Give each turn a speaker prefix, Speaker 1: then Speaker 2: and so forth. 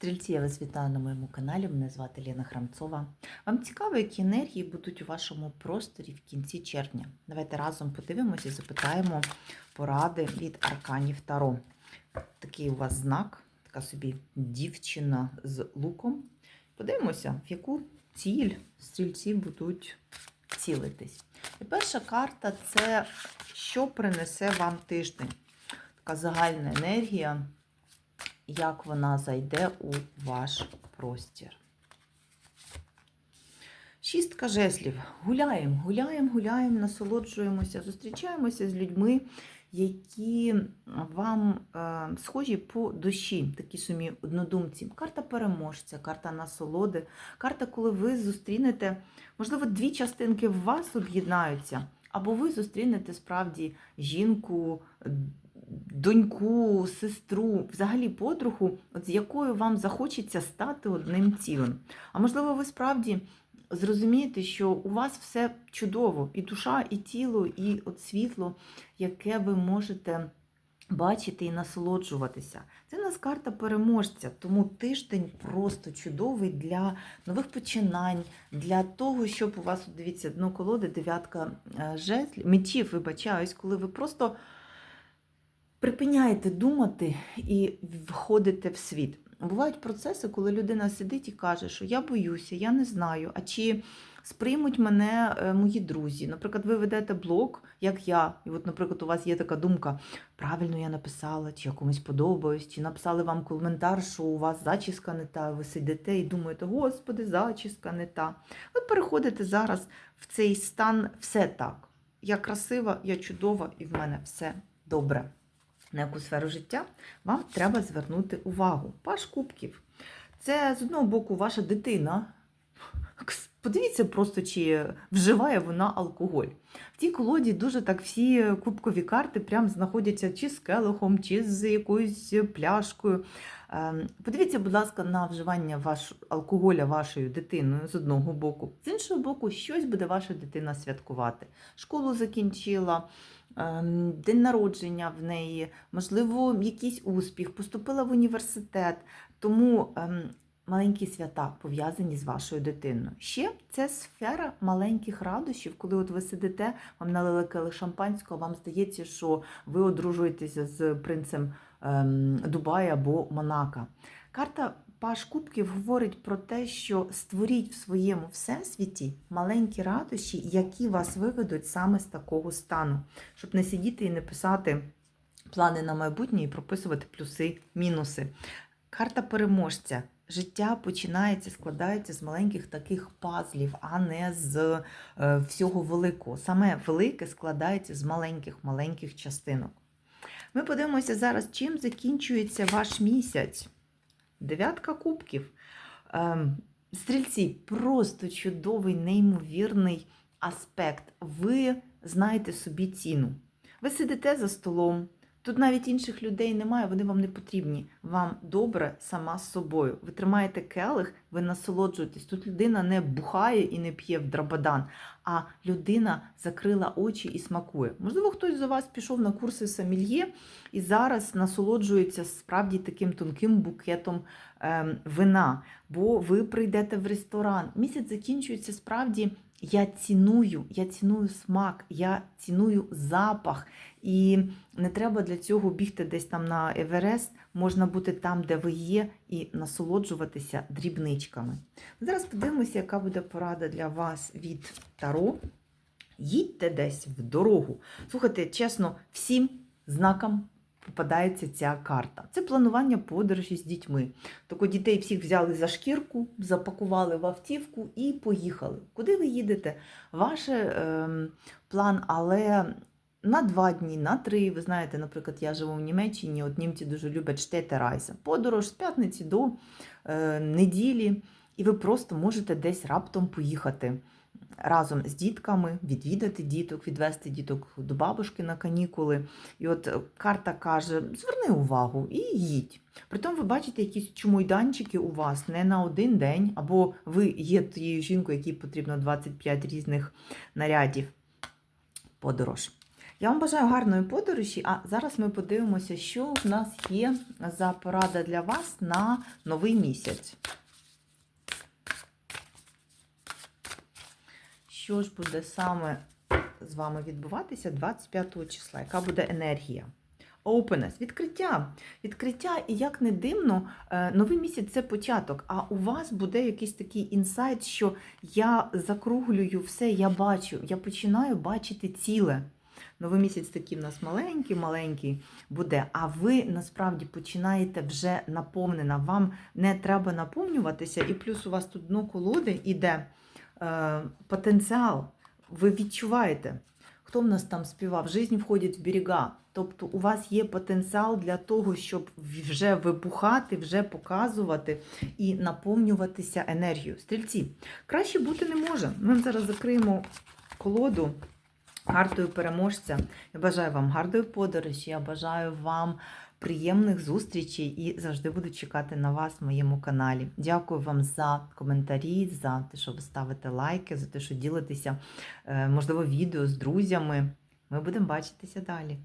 Speaker 1: Стрільці, я вас вітаю на моєму каналі. Мене звати Лена Храмцова. Вам цікаво, які енергії будуть у вашому просторі в кінці червня? Давайте разом подивимося і запитаємо поради від Арканів Таро. Такий у вас знак, така собі дівчина з луком. Подивимося, в яку ціль стрільці будуть цілитись. І перша карта це що принесе вам тиждень. Така загальна енергія як вона зайде у ваш простір. Шістка жеслів. Гуляємо, гуляємо, гуляємо, насолоджуємося, зустрічаємося з людьми, які вам е, схожі по душі, такі самі однодумці. Карта переможця, карта насолоди, карта, коли ви зустрінете, можливо, дві частинки в вас об'єднаються, або ви зустрінете справді жінку, доньку, сестру, взагалі подругу, от з якою вам захочеться стати одним цілим. А можливо, ви справді зрозумієте, що у вас все чудово, і душа, і тіло, і от світло, яке ви можете. Бачити і насолоджуватися. Це у нас карта переможця, тому тиждень просто чудовий для нових починань, для того, щоб у вас, дивіться, дно колоди, дев'ятка е, жезлів, мечів, вибачаюсь, коли ви просто припиняєте думати і входите в світ. Бувають процеси, коли людина сидить і каже, що я боюся, я не знаю, а чи сприймуть мене е, мої друзі. Наприклад, ви ведете блог, як я, і от, наприклад, у вас є така думка, правильно я написала, чи я комусь подобаюсь, чи написали вам коментар, що у вас зачіска не та, ви сидите і думаєте, господи, зачіска не та. Ви переходите зараз в цей стан все так. Я красива, я чудова, і в мене все добре на яку сферу життя вам треба звернути увагу. Паш кубків. Це з одного боку ваша дитина. Подивіться просто, чи вживає вона алкоголь. В тій колоді дуже так всі кубкові карти прям знаходяться чи з келихом, чи з якоюсь пляшкою. Ем, подивіться, будь ласка, на вживання ваш, алкоголя вашою дитиною з одного боку. З іншого боку, щось буде ваша дитина святкувати. Школу закінчила, день народження в неї, можливо, якийсь успіх, поступила в університет. Тому ем, маленькі свята пов'язані з вашою дитиною. Ще це сфера маленьких радощів, коли от ви сидите, вам налили келих шампанського, вам здається, що ви одружуєтеся з принцем ем, Дубая або Монака. Карта Паш Кубків говорить про те, що створіть в своєму всесвіті маленькі радощі, які вас виведуть саме з такого стану, щоб не сидіти і не писати плани на майбутнє і прописувати плюси, мінуси. Карта переможця. Життя починається, складається з маленьких таких пазлів, а не з е, всього великого. Саме велике складається з маленьких-маленьких частинок. Ми подивимося зараз, чим закінчується ваш місяць. Дев'ятка кубків. Ем, стрільці просто чудовий, неймовірний аспект. Ви знаєте собі ціну. Ви сидите за столом. Тут навіть інших людей немає, вони вам не потрібні. Вам добре сама з собою. Ви тримаєте келих, ви насолоджуєтесь. Тут людина не бухає і не п'є в драбадан, а людина закрила очі і смакує. Можливо, хтось за вас пішов на курси самільє і зараз насолоджується справді таким тонким букетом ем, вина, бо ви прийдете в ресторан. Місяць закінчується справді. Я ціную, я ціную смак, я ціную запах. І не треба для цього бігти десь там на Еверест, можна бути там, де ви є, і насолоджуватися дрібничками. Зараз подивимося, яка буде порада для вас від Таро. Їдьте десь в дорогу. Слухайте, чесно, всім знакам попадається ця карта. Це планування подорожі з дітьми. Тобто дітей всіх взяли за шкірку, запакували в автівку і поїхали. Куди ви їдете? Ваш е, план, але на два дні, на три. Ви знаєте, наприклад, я живу в Німеччині, от німці дуже люблять штетерайса. Подорож з п'ятниці до е, неділі, і ви просто можете десь раптом поїхати разом з дітками, відвідати діток, відвести діток до бабушки на канікули. І от карта каже: зверни увагу і їдь. Притом ви бачите якісь чумойданчики у вас не на один день, або ви є тією жінкою, якій потрібно 25 різних нарядів. Подорож. Я вам бажаю гарної подорожі, а зараз ми подивимося, що в нас є за порада для вас на новий місяць. Що ж буде саме з вами відбуватися 25 числа? Яка буде енергія? Openness, відкриття. Відкриття, і як не дивно, е, новий місяць це початок. А у вас буде якийсь такий інсайт, що я закруглюю все, я бачу, я починаю бачити ціле. Новий місяць такий в нас маленький, маленький буде, а ви насправді починаєте вже наповнена. Вам не треба наповнюватися, і плюс у вас тут дно колоди іде потенціал. Ви відчуваєте, хто в нас там співав? Жизнь входить в берега. Тобто у вас є потенціал для того, щоб вже вибухати, вже показувати і наповнюватися енергією. Стрільці, краще бути не може. Ми зараз закриємо колоду картою переможця. Я бажаю вам гарної подорожі, я бажаю вам приємних зустрічей і завжди буду чекати на вас в моєму каналі. Дякую вам за коментарі, за те, що ви ставите лайки, за те, що ділитеся, е, можливо, відео з друзями. Ми будемо бачитися далі.